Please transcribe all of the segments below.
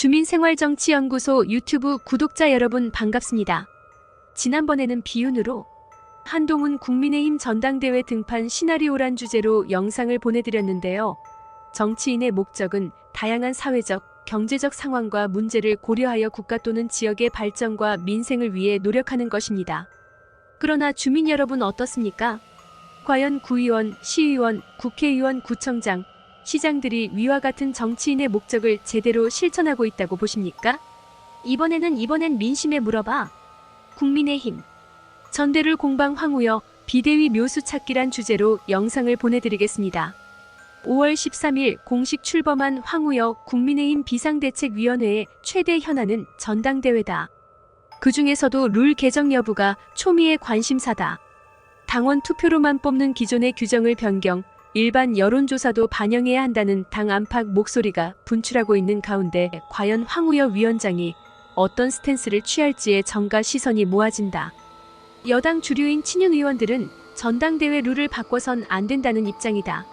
주민생활정치연구소 유튜브 구독자 여러분 반갑습니다. 지난번에는 비윤으로 한동훈 국민의힘 전당대회 등판 시나리오란 주제로 영상을 보내드렸는데요. 정치인의 목적은 다양한 사회적, 경제적 상황과 문제를 고려하여 국가 또는 지역의 발전과 민생을 위해 노력하는 것입니다. 그러나 주민 여러분 어떻습니까? 과연 구의원, 시의원, 국회의원, 구청장, 시장들이 위와 같은 정치인의 목적을 제대로 실천하고 있다고 보십니까? 이번에는 이번엔 민심에 물어봐. 국민의힘. 전대를 공방 황우여 비대위 묘수 찾기란 주제로 영상을 보내드리겠습니다. 5월 13일 공식 출범한 황우여 국민의힘 비상대책위원회의 최대 현안은 전당대회다. 그 중에서도 룰 개정 여부가 초미의 관심사다. 당원 투표로만 뽑는 기존의 규정을 변경, 일반 여론조사도 반영해야 한다는 당 안팎 목소리가 분출하고 있는 가운데 과연 황우여 위원장이 어떤 스탠스를 취할지에 정가 시선이 모아진다. 여당 주류인 친윤 의원들은 전당대회 룰을 바꿔선 안 된다는 입장이다.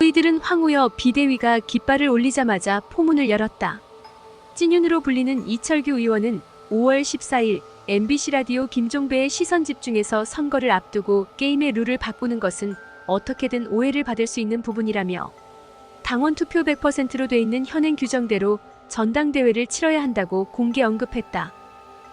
의들은 황우여 비대위가 깃발을 올리자마자 포문을 열었다. 찐윤으로 불리는 이철규 의원은 5월 14일 MBC 라디오 김종배의 시선 집중에서 선거를 앞두고 게임의 룰을 바꾸는 것은 어떻게든 오해를 받을 수 있는 부분이라며 당원 투표 100%로 돼 있는 현행 규정대로 전당대회를 치러야 한다고 공개 언급했다.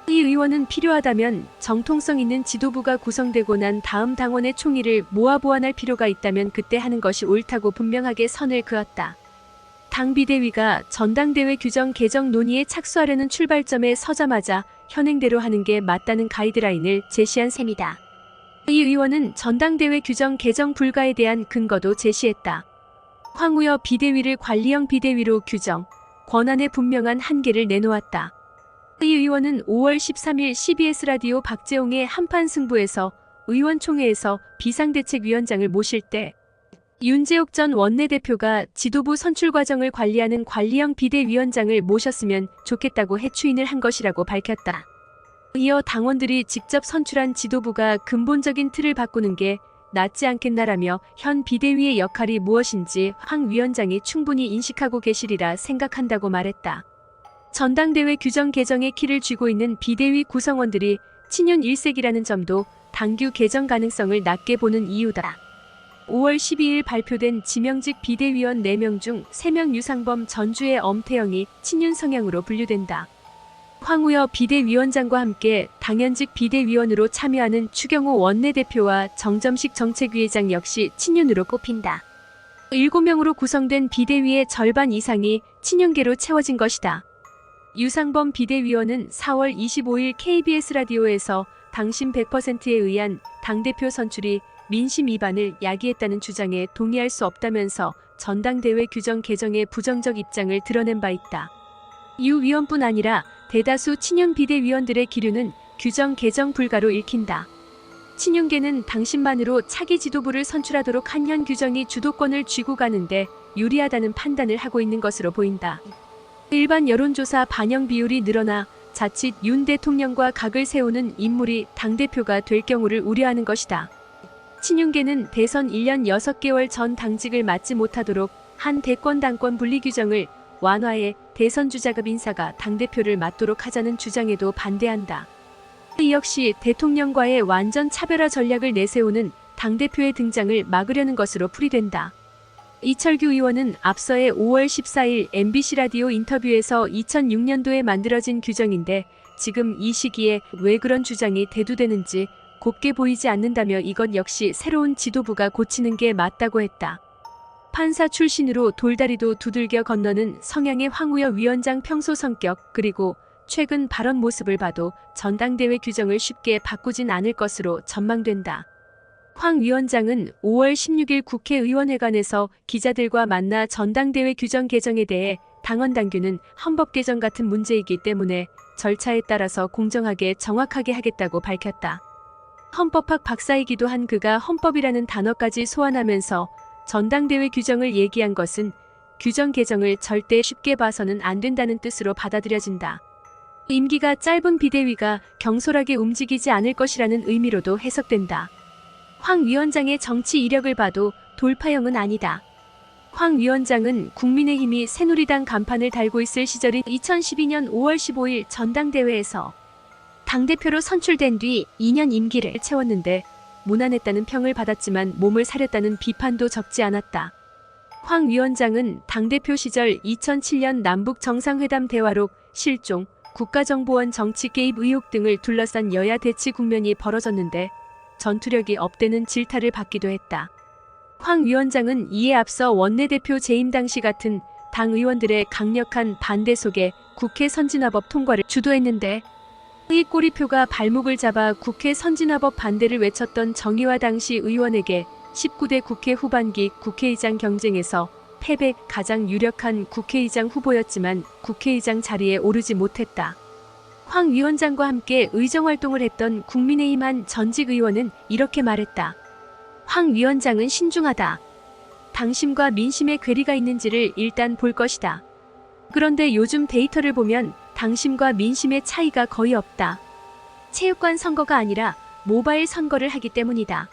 이 의원은 필요하다면 정통성 있는 지도부가 구성되고 난 다음 당원의 총의를 모아 보완할 필요가 있다면 그때 하는 것이 옳다고 분명하게 선을 그었다. 당 비대위가 전당대회 규정 개정 논의에 착수하려는 출발점에 서자마자 현행대로 하는 게 맞다는 가이드라인을 제시한 셈이다. 이 의원은 전당대회 규정 개정 불가에 대한 근거도 제시했다. 황우여 비대위를 관리형 비대위로 규정, 권한의 분명한 한계를 내놓았다. 이 의원은 5월 13일 CBS 라디오 박재홍의 한판 승부에서 의원총회에서 비상대책위원장을 모실 때 윤재옥 전 원내대표가 지도부 선출 과정을 관리하는 관리형 비대위원장을 모셨으면 좋겠다고 해추인을 한 것이라고 밝혔다. 이어 당원들이 직접 선출한 지도부가 근본적인 틀을 바꾸는 게 낫지 않겠나라며 현 비대위의 역할이 무엇인지 황 위원장이 충분히 인식하고 계시리라 생각한다고 말했다. 전당대회 규정 개정의 키를 쥐고 있는 비대위 구성원들이 친윤 1색이라는 점도 당규 개정 가능성을 낮게 보는 이유다. 5월 12일 발표된 지명직 비대위원 4명 중 3명 유상범 전주의 엄태영이 친윤 성향으로 분류된다. 황우여 비대위원장과 함께 당연직 비대위원으로 참여하는 추경호 원내대표와 정점식 정책위의장 역시 친윤으로 꼽힌다. 7명으로 구성된 비대위의 절반 이상이 친윤계로 채워진 것이다. 유상범 비대위원은 4월 25일 KBS 라디오에서 당신 100%에 의한 당대표 선출이 민심 위반을 야기했다는 주장에 동의할 수 없다면서 전당대회 규정 개정에 부정적 입장을 드러낸 바 있다. 유 위원뿐 아니라 대다수 친윤 비대위원들의 기류는 규정 개정 불가로 읽힌다. 친윤계는 당신만으로 차기 지도부를 선출하도록 한 현 규정이 주도권을 쥐고 가는데 유리하다는 판단을 하고 있는 것으로 보인다. 일반 여론조사 반영 비율이 늘어나 자칫 윤 대통령과 각을 세우는 인물이 당대표가 될 경우를 우려하는 것이다. 친윤계는 대선 1년 6개월 전 당직을 맡지 못하도록 한 대권 당권 분리 규정을 완화해 대선 주자급 인사가 당대표를 맡도록 하자는 주장에도 반대한다. 이 역시 대통령과의 완전 차별화 전략을 내세우는 당대표의 등장을 막으려는 것으로 풀이된다. 이철규 의원은 앞서의 5월 14일 MBC 라디오 인터뷰에서 2006년도에 만들어진 규정인데 지금 이 시기에 왜 그런 주장이 대두되는지 곱게 보이지 않는다며 이것 역시 새로운 지도부가 고치는 게 맞다고 했다. 판사 출신으로 돌다리도 두들겨 건너는 성향의 황우여 위원장 평소 성격 그리고 최근 발언 모습을 봐도 전당대회 규정을 쉽게 바꾸진 않을 것으로 전망된다. 황 위원장은 5월 16일 국회의원회관에서 기자들과 만나 전당대회 규정 개정에 대해 당원 당규는 헌법 개정 같은 문제이기 때문에 절차에 따라서 공정하게 정확하게 하겠다고 밝혔다. 헌법학 박사이기도 한 그가 헌법이라는 단어까지 소환하면서 전당대회 규정을 얘기한 것은 규정 개정을 절대 쉽게 봐서는 안 된다는 뜻으로 받아들여진다. 임기가 짧은 비대위가 경솔하게 움직이지 않을 것이라는 의미로도 해석된다. 황 위원장의 정치 이력을 봐도 돌파형은 아니다. 황 위원장은 국민의힘이 새누리당 간판을 달고 있을 시절인 2012년 5월 15일 전당대회에서 당대표로 선출된 뒤 2년 임기를 채웠는데 무난했다는 평을 받았지만 몸을 사렸다는 비판도 적지 않았다. 황 위원장은 당대표 시절 2007년 남북 정상회담 대화록 실종, 국가정보원 정치 개입 의혹 등을 둘러싼 여야 대치 국면이 벌어졌는데 전투력이 업되는 질타를 받기도 했다. 황 위원장은 이에 앞서 원내대표 재임 당시 같은 당 의원들의 강력한 반대 속에 국회 선진화법 통과를 주도했는데 이 꼬리표가 발목을 잡아 국회 선진화법 반대를 외쳤던 정의화 당시 의원에게 19대 국회 후반기 국회의장 경쟁에서 패배 가장 유력한 국회의장 후보였지만 국회의장 자리에 오르지 못했다. 황 위원장과 함께 의정 활동을 했던 국민의힘 한 전직 의원은 이렇게 말했다. 황 위원장은 신중하다. 당심과 민심의 괴리가 있는지를 일단 볼 것이다. 그런데 요즘 데이터를 보면 당심과 민심의 차이가 거의 없다. 체육관 선거가 아니라 모바일 선거를 하기 때문이다.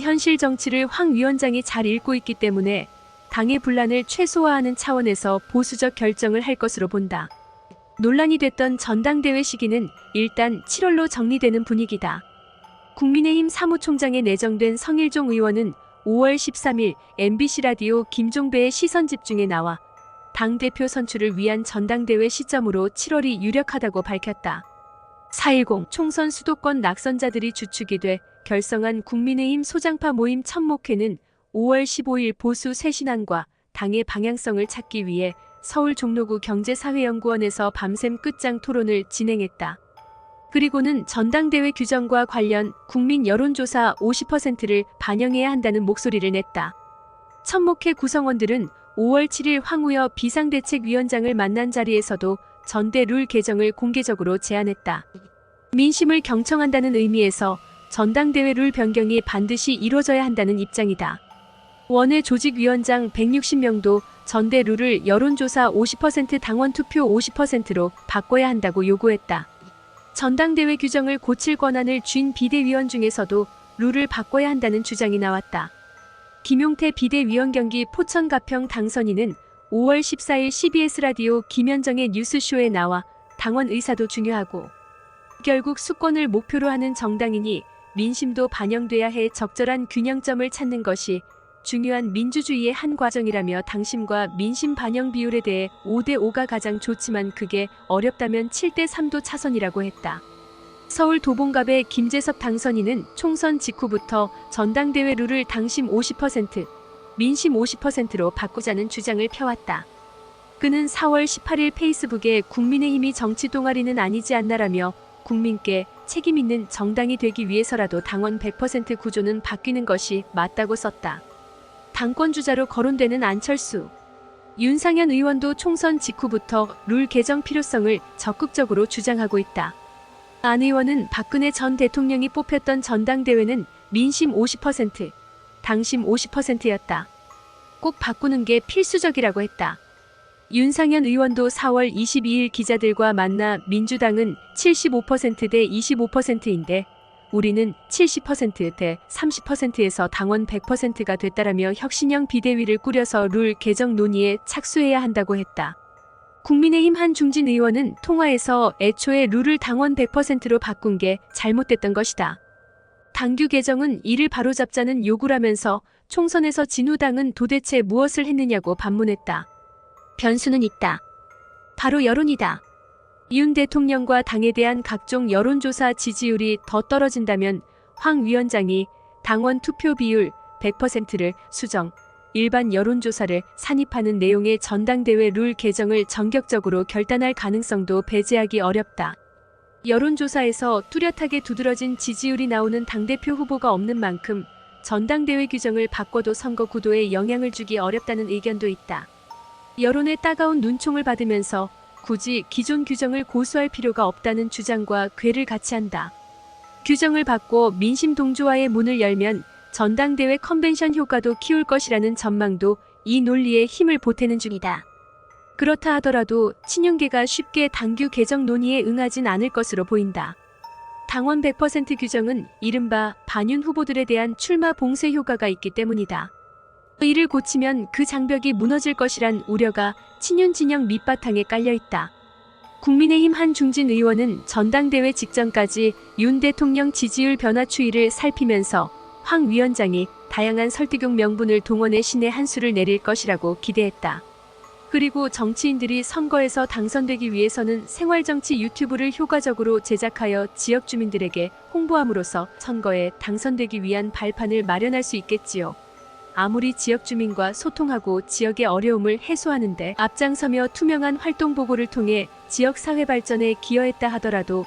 현실 정치를 황 위원장이 잘 읽고 있기 때문에 당의 분란을 최소화하는 차원에서 보수적 결정을 할 것으로 본다. 논란이 됐던 전당대회 시기는 일단 7월로 정리되는 분위기다. 국민의힘 사무총장에 내정된 성일종 의원은 5월 13일 MBC 라디오 김종배의 시선 집중에 나와 당대표 선출을 위한 전당대회 시점으로 7월이 유력하다고 밝혔다. 4.10 총선 수도권 낙선자들이 주축이 돼 결성한 국민의힘 소장파 모임 천목회는 5월 15일 보수 쇄신안과 당의 방향성을 찾기 위해 서울 종로구 경제사회연구원에서 밤샘 끝장 토론을 진행했다. 그리고는 전당대회 규정과 관련 국민 여론조사 50%를 반영해야 한다는 목소리를 냈다. 천목회 구성원들은 5월 7일 황우여 비상대책위원장을 만난 자리에서도 전대 룰 개정을 공개적으로 제안했다. 민심을 경청한다는 의미에서 전당대회 룰 변경이 반드시 이루어져야 한다는 입장이다. 원외 조직위원장 160명도 전대 룰을 여론조사 50% 당원 투표 50%로 바꿔야 한다고 요구했다. 전당대회 규정을 고칠 권한을 쥔 비대위원 중에서도 룰을 바꿔야 한다는 주장이 나왔다. 김용태 비대위원 경기 포천 가평 당선인은 5월 14일 CBS 라디오 김현정의 뉴스쇼에 나와 당원 의사도 중요하고 결국 수권을 목표로 하는 정당이니 민심도 반영돼야 해 적절한 균형점을 찾는 것이 중요한 민주주의의 한 과정이라며 당심과 민심 반영 비율에 대해 5대 5가 가장 좋지만 그게 어렵다면 7대 3도 차선이라고 했다. 서울 도봉갑의 김재섭 당선인은 총선 직후부터 전당대회 룰을 당심 50%, 민심 50%로 바꾸자는 주장을 펴왔다. 그는 4월 18일 페이스북에 국민의힘이 정치 동아리는 아니지 않나라며 국민께 책임 있는 정당이 되기 위해서라도 당원 100% 구조는 바뀌는 것이 맞다고 썼다. 당권 주자로 거론되는 안철수, 윤상현 의원도 총선 직후부터 룰 개정 필요성을 적극적으로 주장하고 있다. 안 의원은 박근혜 전 대통령이 뽑혔던 전당대회는 민심 50%, 당심 50%였다. 꼭 바꾸는 게 필수적이라고 했다. 윤상현 의원도 4월 22일 기자들과 만나 민주당은 75%대 25%인데 우리는 70%대 30%에서 당원 100%가 됐다라며 혁신형 비대위를 꾸려서 룰 개정 논의에 착수해야 한다고 했다. 국민의힘 한 중진 의원은 통화에서 애초에 룰을 당원 100%로 바꾼 게 잘못됐던 것이다. 당규 개정은 이를 바로잡자는 요구라면서 총선에서 진우당은 도대체 무엇을 했느냐고 반문했다. 변수는 있다. 바로 여론이다. 윤 대통령과 당에 대한 각종 여론조사 지지율이 더 떨어진다면 황 위원장이 당원 투표 비율 100%를 수정, 일반 여론조사를 산입하는 내용의 전당대회 룰 개정을 전격적으로 결단할 가능성도 배제하기 어렵다. 여론조사에서 뚜렷하게 두드러진 지지율이 나오는 당대표 후보가 없는 만큼 전당대회 규정을 바꿔도 선거 구도에 영향을 주기 어렵다는 의견도 있다. 여론의 따가운 눈총을 받으면서 굳이 기존 규정을 고수할 필요가 없다는 주장과 궤를 같이 한다. 규정을 바꿔 민심 동조화의 문을 열면 전당대회 컨벤션 효과도 키울 것이라는 전망도 이 논리에 힘을 보태는 중이다. 그렇다 하더라도 친윤계가 쉽게 당규 개정 논의에 응하진 않을 것으로 보인다. 당원 100% 규정은 이른바 반윤 후보들에 대한 출마 봉쇄 효과가 있기 때문이다. 이를 고치면 그 장벽이 무너질 것이란 우려가 친윤 진영 밑바탕에 깔려 있다. 국민의힘 한 중진 의원은 전당대회 직전까지 윤 대통령 지지율 변화 추이를 살피면서 황 위원장이 다양한 설득용 명분을 동원해 신의 한 수를 내릴 것이라고 기대했다. 그리고 정치인들이 선거에서 당선되기 위해서는 생활정치 유튜브를 효과적으로 제작하여 지역 주민들에게 홍보함으로써 선거에 당선되기 위한 발판을 마련할 수 있겠지요. 아무리 지역 주민과 소통하고 지역의 어려움을 해소하는데 앞장서며 투명한 활동 보고를 통해 지역 사회 발전에 기여했다 하더라도